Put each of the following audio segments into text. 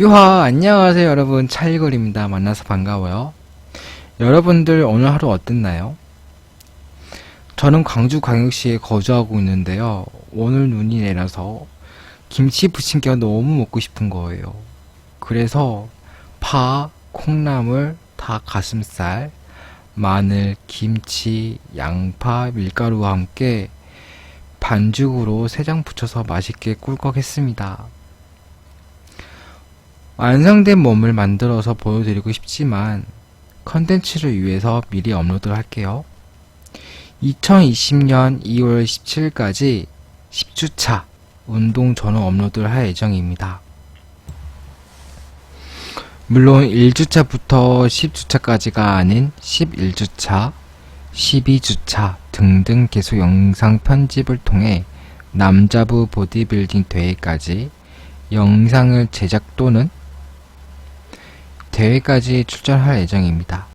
유하 안녕하세요 여러분. 찰리걸입니다. 만나서 반가워요. 여러분들 오늘 하루 어땠나요? 저는 광주광역시에 거주하고 있는데요. 오늘 눈이 내려서 김치 부침개가 너무 먹고 싶은 거예요. 그래서 파, 콩나물, 닭 가슴살, 마늘, 김치, 양파, 밀가루와 함께 반죽으로 세 장 붙여서 맛있게 꿀꺽했습니다. 완성된 몸을 만들어서 보여드리고 싶지만 컨텐츠를 위해서 미리 업로드를 할게요. 2020년 2월 17일까지 10주차 운동 전후 업로드를 할 예정입니다. 물론 1주차부터 10주차까지가 아닌 11주차, 12주차 등등 계속 영상 편집을 통해 남자부 보디빌딩 대회까지 영상을 제작 또는 대회까지 출전할 예정입니다.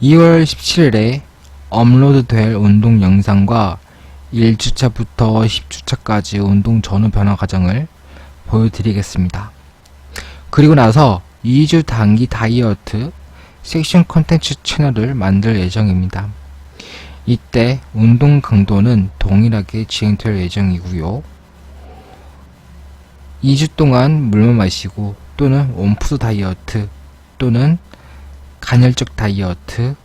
2월 17일에 업로드될 운동 영상과 1주차부터 10주차까지 운동 전후 변화 과정을 보여드리겠습니다. 그리고 나서 2주 단기 다이어트 섹션 콘텐츠 채널을 만들 예정입니다. 이때 운동 강도는 동일하게 진행될 예정이고요. 2주 동안 물만 마시고 또는 원푸드 다이어트 또는 간헐적 다이어트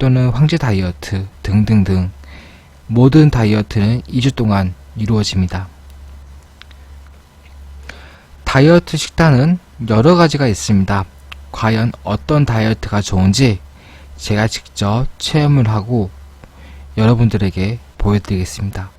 또는 황제 다이어트 등등등 모든 다이어트는 2주 동안 이루어집니다. 다이어트 식단은 여러 가지가 있습니다. 과연 어떤 다이어트가 좋은지 제가 직접 체험을 하고 여러분들에게 보여드리겠습니다.